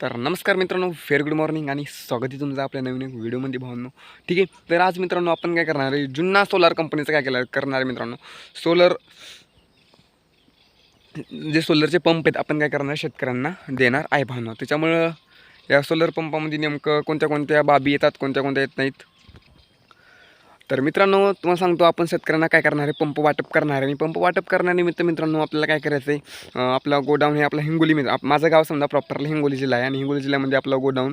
तर नमस्कार मित्रांनो फेर गुड मॉर्निंग आणि स्वागत आहे तुमचं आपल्या नवीन व्हिडिओमध्ये भावनो. ठीक आहे तर आज मित्रांनो आपण काय करणार आहे? जुन्ना सोलार कंपनीचं काय केलं करणार आहे मित्रांनो? सोलर जे सोलरचे पंप आहेत आपण काय करणार? शेतकऱ्यांना देणार आहे भावना. त्याच्यामुळं या सोलर पंपामध्ये नेमकं कोणत्या कोणत्या बाबी येतात कोणत्या कोणत्या येत नाहीत? तर मित्रांनो तुम्हाला सांगतो आपण शेतकऱ्यांना काय करणार आहे? पंप वाटप करणार आहे. आणि पंप वाटप करण्यानिमित्त मित्रांनो आपल्याला काय करायचं आहे? आपला गोडाऊन हे आपला हिंगोलीमध्ये माझं गाव समजा प्रॉपरला हिंगोली जिल्हा आहे. आणि हिंगोली जिल्ह्यामध्ये आपलं गोडाऊन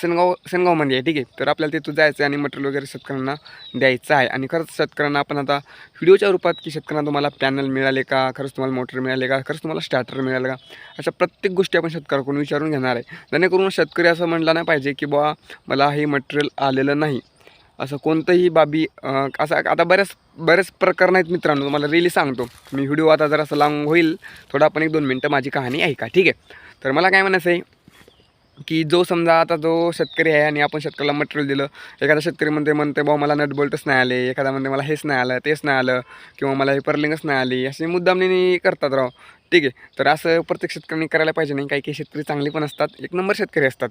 सेनगाव सेनगावमध्ये आहे ठीक आहे? तर आपल्याला तिथं जायचं आहे आणि मटेरियल वगैरे शेतकऱ्यांना द्यायचं आहे. आणि खरंच शेतकऱ्यांना आपण आता व्हिडिओच्या रूपात की शेतकऱ्यांना तुम्हाला पॅनल मिळाले का? खरंच तुम्हाला मोटर मिळाले का? खरंच तुम्हाला स्टार्टर मिळालं का? अशा प्रत्येक गोष्टी आपण शेतकऱ्याकडून विचारून घेणार आहे. जेणेकरून शेतकरी असं म्हणलं नाही पाहिजे की बुवा मला हे मटेरियल आलेलं नाही. असं कोणतंही बाबी असं आता बऱ्याच बऱ्याच प्रकरण आहेत मित्रांनो तुम्हाला रिली सांगतो. मी व्हिडिओ आता जर असं लांब होईल थोडा आपण एक दोन मिनटं माझी कहाणी ऐका ठीक आहे. तर मला काय म्हणायचं आहे की जो समजा आता जो शेतकरी आहे आणि आपण शेतकऱ्याला मटेरियल दिलं एखादा शेतकरी म्हणते म्हणते भाऊ मला नटबोल्टच नाही आले. एखादा म्हणते मला हेच नाही आलं तेच नाही आलं. किंवा मला हे पर्लिंगच नाही आली. असे मुद्दामने करतात राव. ठीक आहे. तर असं प्रत्येक शेतकऱ्यांनी करायला पाहिजे नाही. काही काही शेतकरी चांगले पण असतात. एक नंबर शेतकरी असतात.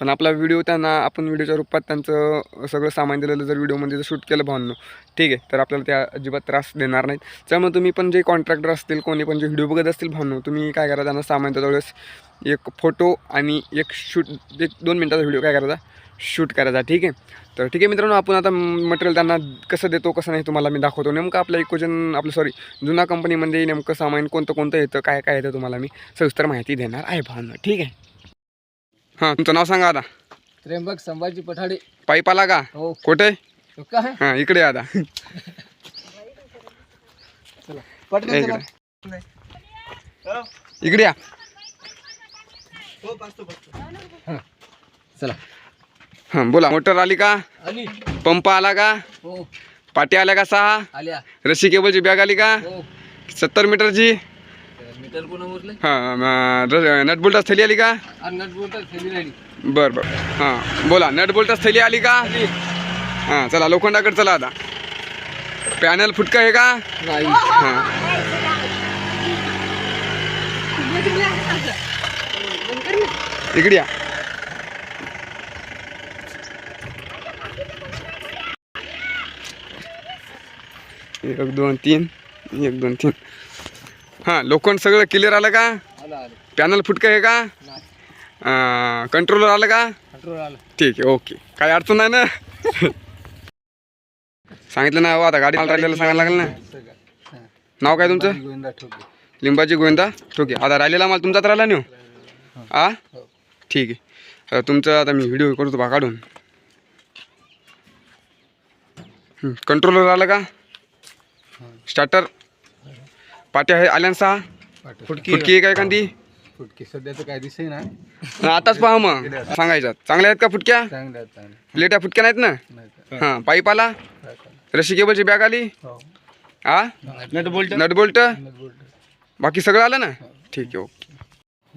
पण आपला व्हिडिओ त्यांना आपण व्हिडिओच्या रूपात त्यांचं सगळं सामान दिलेलं जर व्हिडिओमध्ये जर शूट केलं भावनं ठीक आहे. तर आपल्याला त्या अजिबात त्रास देणार नाहीत. त्यामुळे तुम्ही पण जे कॉन्ट्रॅक्टर असतील कोणी पण जे व्हिडिओ बघत असतील भावनं तुम्ही काय करा त्यांना सामान देता. वेळेस एक फोटो आणि एक शूट एक दोन मिनटाचा व्हिडिओ काय करायचा? शूट करायचा ठीक आहे? तर ठीक आहे मित्रांनो आपण आता मटेरियल त्यांना कसं देतो कसं नाही तुम्हाला मी दाखवतो. नेमकं आपलं इकोजन आपलं सॉरी जुना कंपनीमध्ये नेमकं सामान कोणतं कोणतं येतं काय काय येतं तुम्हाला मी सविस्तर माहिती देणार आहे भावना ठीक आहे? हां तुमचं नाव सांगा आता. त्र्यंबक संभाजी पठाडे. पाईप आला का? हो. कुठे? हां इकडे या आता. इकडे. इकडे या. चला. हां बोला. मोटर आली का? आली. पंप आला का? हो. पाटी आल्या का सहा? आल्या. रशी केबलची बॅग आली का? हो. सत्तर मीटरची? मीटर कोण हां नट बोल्टास थैली आली का? आणि नट बोलतात थैली राहिली बरं बरं. हां बोला. नट बोल्टास थैली आली का? हां चला लोखंडाकडे चला आता. पॅनल फुटका आहे का? नाही. हां. इकडे या. एक दोन तीन. एक दोन तीन. हां लोखंड सगळं क्लिअर आलं का? पॅनल फुटका आहे का? कंट्रोलर आलं का? ठीक आहे ओके. काय अडचण नाही ना? सांगितलं ना हो आता गाडी राहिलेलं सांगायला लागेल ना. नाव काय तुमचं? लिंबाची गोविंदा ठीक. आता राहिलेला माल तुमचाच राहिला नाही हो? आ? हो. ठीक आहे. तुमचं आता मी व्हिडिओ करतो बा काढून. कंट्रोलर आलं का? स्टार्टर पाट्या आहे आल्या ना सहा? फुटकी. फुटकी आहे का एखादी फुटकी. सध्याचं काय दिसे ना. हा, आताच पहा मग. सांगायचं. चांगल्या आहेत का फुटक्या? प्लेट्या फुटक्या नाहीत ना? हां पाईप आला. रशी केबलची बॅग आली? हो. आ? Nut bolt? Nut bolt? Nut bolt. बाकी सगळं आलं ना? ठीक आहे ओके.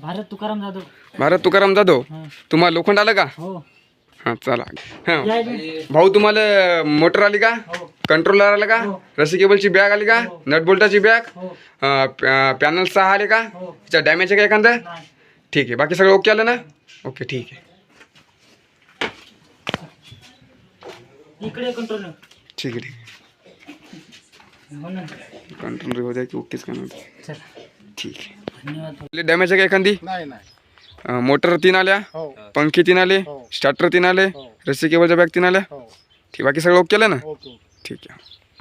भारत तुकाराम जाधव. भारत तुकाराम जाधव? हां. तुम्हाला लोखंड आलं का? हो. हां चला. हां. जय भीम. भाऊ तुम्हाला मोटर आली का? कंट्रोलर आलं का? रसी केबलची बॅग आली का? नट बोल्टाची बॅग? हो. पॅनल सहा आले का? हो. त्याच्या डॅमेज आहे का एखादं? नाही. ठीक आहे बाकी सगळं ओके आलं ना? ओके ठीक आहे. इकडे कंट्रोल ठीक आहे ठीक आहे. हो ना. कंट्रोलर हो जाय की ओकेच का नाही चला. ठीक आहे. धन्यवाद डॅमेज आहे का एखादी? नाही नाही. अं, मोटर तीन आल्या हो. पंखे तीन आले हो. स्टार्टर तीन आले हो. रस्सी केबलच्या बॅग तीन आल्या? हो. ठीक बाकी सगळं ओके ना? ओके. ठीक आहे.